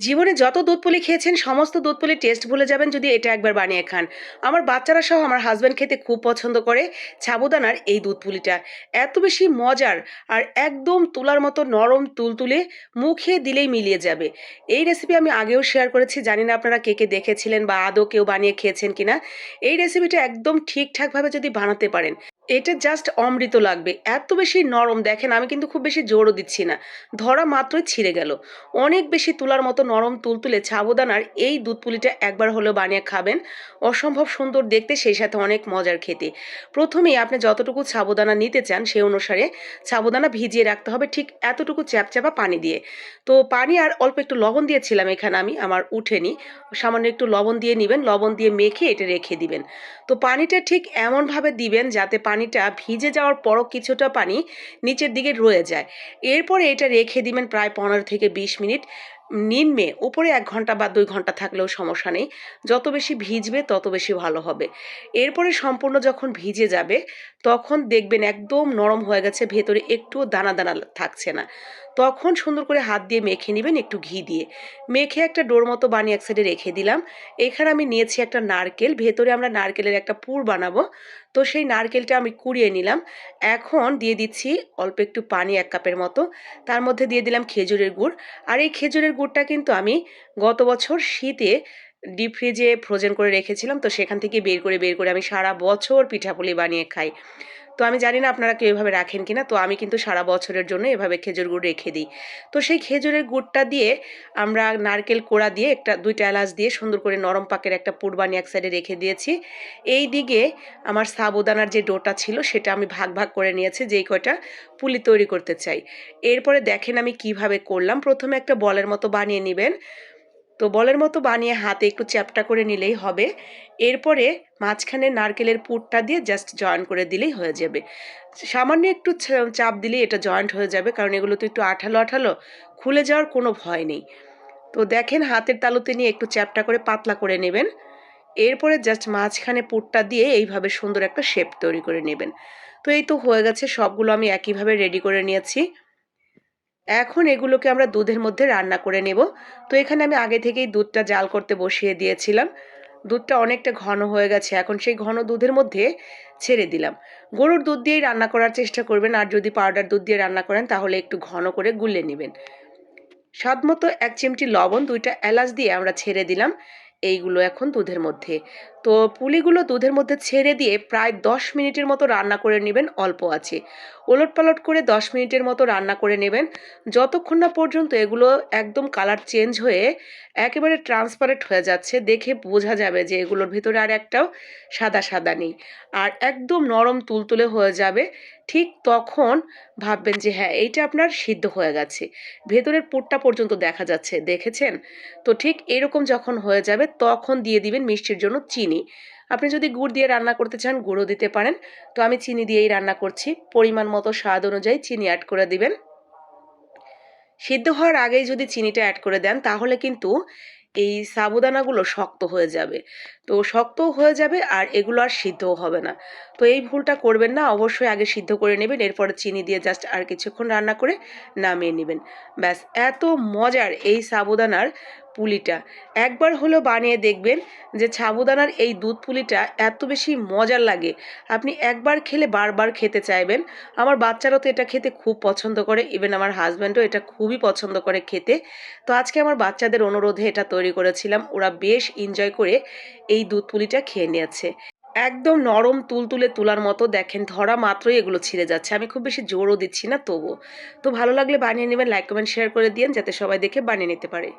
জীবনে যত দুধ পুলি খেয়েছেন, সমস্ত দুধ পুলির টেস্ট ভুলে যাবেন যদি এটা একবার বানিয়ে খান। আমার বাচ্চারা সহ আমার হাজব্যান্ড খেতে খুব পছন্দ করে সাবুদানার এই দুধ পুলিটা এত বেশি মজার আর একদম তুলার মতো নরম তুলতুলে মুখে দিলেই মিলিয়ে যাবে। এই রেসিপি আমি আগেও শেয়ার করেছি, জানি না আপনারা কে কে দেখেছিলেন বা আদৌ কেউ বানিয়ে খেয়েছেন কিনা। এই রেসিপিটা একদম ঠিকঠাকভাবে যদি বানাতে পারেন এটা জাস্ট অমৃত লাগবে। এত বেশি নরম দেখেন, আমি কিন্তু খুব বেশি জোরও দিচ্ছি না। ধরা মাত্রই ছিঁড়ে গেল। অনেক বেশি তুলার মতো নরম তুলতুলে সাবুদানার এই দুধ পুলিটা একবার হলেও বানিয়ে খাবেন। অসম্ভব সুন্দর দেখতে, সেই সাথে অনেক মজার খেতে। প্রথমেই আপনি যতটুকু সাবুদানা নিতে চান, সেই অনুসারে সাবুদানা ভিজিয়ে রাখতে হবে ঠিক এতটুকু চ্যাপচ্যাপা পানি দিয়ে। তো পানি আর অল্প একটু লবণ দিয়েছিলাম এখানে আমি, আমার উঠেনি। সামান্য একটু লবণ দিয়ে নেবেন, লবণ দিয়ে মেখে এটা রেখে দিবেন। তো পানিটা ঠিক এমনভাবে দিবেন যাতে পানিটা ভিজে যাওয়ার পরও কিছুটা পানি নিচের দিকে রয়ে যায়। এরপরে এটা রেখে দিবেন প্রায় পনেরো থেকে বিশ মিনিট। নিম্নে ওপরে এক ঘণ্টা বা দুই ঘণ্টা থাকলেও সমস্যা নেই। যত বেশি ভিজবে, তত বেশি ভালো হবে। এরপরে সম্পূর্ণ যখন ভিজে যাবে, তখন দেখবেন একদম নরম হয়ে গেছে, ভেতরে একটুও দানা দানা থাকছে না। তখন সুন্দর করে হাত দিয়ে মেখে নেবেন একটু ঘি দিয়ে। মেখে একটা ডোর মতো বানিয়ে এক সাইডে রেখে দিলাম। এখানে আমি নিয়েছি একটা নারকেল, ভেতরে আমরা নারকেলের একটা পুর বানাবো। তো সেই নারকেলটা আমি কুড়িয়ে নিলাম। এখন দিয়ে দিচ্ছি অল্প একটু পানি এক কাপের মতো। তার মধ্যে দিয়ে দিলাম খেজুরের গুড়। আর এই খেজুরের গুড়টা কিন্তু আমি গত বছর শীতে ডিপ ফ্রিজে ফ্রোজেন করে রেখেছিলাম। তো সেখান থেকে বের করে বের করে আমি সারা বছর পিঠাপুলি বানিয়ে খাই। তো আমি জানি না আপনারা কেউ এভাবে রাখেন কিনা, তো আমি কিন্তু সারা বছরের জন্য এভাবে খেজুর গুড় রেখে দিই। তো সেই খেজুরের গুড়টা দিয়ে আমরা নারকেল কোড়া দিয়ে একটা, দুইটা এলাচ দিয়ে সুন্দর করে নরম পাকের একটা পুর বানিয়ে এক সাইডে রেখে দিয়েছি। এই দিকে আমার সাবুদানার যে ডোটা ছিল সেটা আমি ভাগ ভাগ করে নিয়েছি, যেই কয়টা পুলি তৈরি করতে চাই। এরপরে দেখেন আমি কীভাবে করলাম। প্রথমে একটা বলের মতো বানিয়ে নেবেন। তো বলের মতো বানিয়ে হাতে একটু চ্যাপটা করে নিলেই হবে। এরপরে মাঝখানে নারকেলের পুরটা দিয়ে জাস্ট জয়েন করে দিলেই হয়ে যাবে। সামান্য একটু চাপ দিলেই এটা জয়েন্ট হয়ে যাবে, কারণ এগুলো তো একটু আঠালো আঠালো, খুলে যাওয়ার কোনো ভয় নেই। তো দেখেন হাতের তালুতে নিয়ে একটু চ্যাপটা করে পাতলা করে নেবেন। এরপরে জাস্ট মাঝখানে পুরটা দিয়ে এইভাবে সুন্দর একটা শেপ তৈরি করে নেবেন। তো এই তো হয়ে গেছে, সবগুলো আমি একইভাবে রেডি করে নিয়েছি। এখন এগুলোকে আমরা দুধের মধ্যে রান্না করে নেব। তো এখানে আমি আগে থেকেই দুধটা জাল করতে বসিয়ে দিয়েছিলাম। দুধটা অনেকটা ঘন হয়ে গেছে। এখন সেই ঘন দুধের মধ্যে ছেড়ে দিলাম। গরুর দুধ দিয়েই রান্না করার চেষ্টা করবেন। আর যদি পাউডার দুধ দিয়ে রান্না করেন, তাহলে একটু ঘন করে গুলে নেবেন। স্বাদ মতো এক চিমটি লবণ, দুইটা এলাচ দিয়ে আমরা ছেড়ে দিলাম। এইগুলো এখন দুধের মধ্যে। তো পুলিগুলো দুধের মধ্যে ছেড়ে দিয়ে প্রায় দশ মিনিটের মতো রান্না করে নেবেন, অল্প আছে। ওলট পালট করে দশ মিনিটের মতো রান্না করে নেবেন। যতক্ষণ না পর্যন্ত এগুলো একদম কালার চেঞ্জ হয়ে একেবারে ট্রান্সপারেন্ট হয়ে যাচ্ছে, দেখে বোঝা যাবে যে এগুলোর ভিতরে আর একটাও সাদা সাদা নেই। আর একদম নরম তুলতুলে হয়ে যাবে, ঠিক তখন ভাববেন যে হ্যাঁ এইটা আপনার সিদ্ধ হয়ে গেছে। ভেতরের পুরটা পর্যন্ত দেখা যাচ্ছে, দেখেছেন? তো ঠিক এরকম যখন হয়ে যাবে, তখন দিয়ে দিবেন মিষ্টির জন্য চিনি। আপনি যদি গুড় দিয়ে রান্না করতে চান, গুঁড়ো দিতে পারেন। তো আমি চিনি দিয়েই রান্না করছি। পরিমাণ মতো স্বাদ অনুযায়ী চিনি অ্যাড করে দিবেন। সিদ্ধ হওয়ার আগেই যদি চিনিটা অ্যাড করে দেন, তাহলে কিন্তু এই সাবুদানাগুলো শক্ত হয়ে যাবে। তো শক্তও হয়ে যাবে আর এগুলো আর সিদ্ধও হবে না। তো এই ভুলটা করবেন না, অবশ্যই আগে সিদ্ধ করে নেবেন, এরপরে চিনি দিয়ে জাস্ট আর কিছুক্ষণ রান্না করে নামিয়ে নেবেন। ব্যাস, এত মজার এই সাবুদানার পুলিটা। একবার হলেও বানিয়ে দেখবেন যে সাবুদানার এই দুধ পুলিটা এত বেশি মজার লাগে। আপনি একবার খেলে বারবার খেতে চাইবেন। আমার বাচ্চারাও তো এটা খেতে খুব পছন্দ করে। ইভেন আমার হাজব্যান্ডও এটা খুবই পছন্দ করে খেতে। তো আজকে আমার বাচ্চাদের অনুরোধে এটা তৈরি করেছিলাম। ওরা বেশ এনজয় করে এই দুধ পুলিটা খেয়ে নিয়েছে। একদম নরম তুলতুলে তুলার মতো দেখেন, ধরা মাত্রই এগুলো ছিঁড়ে যাচ্ছে। আমি খুব বেশি জোরও দিচ্ছি না, তবুও। তো ভালো লাগলে বানিয়ে নেবেন লাইক কমেন্ট শেয়ার করে দিন যাতে সবাই দেখে বানিয়ে নিতে পারে।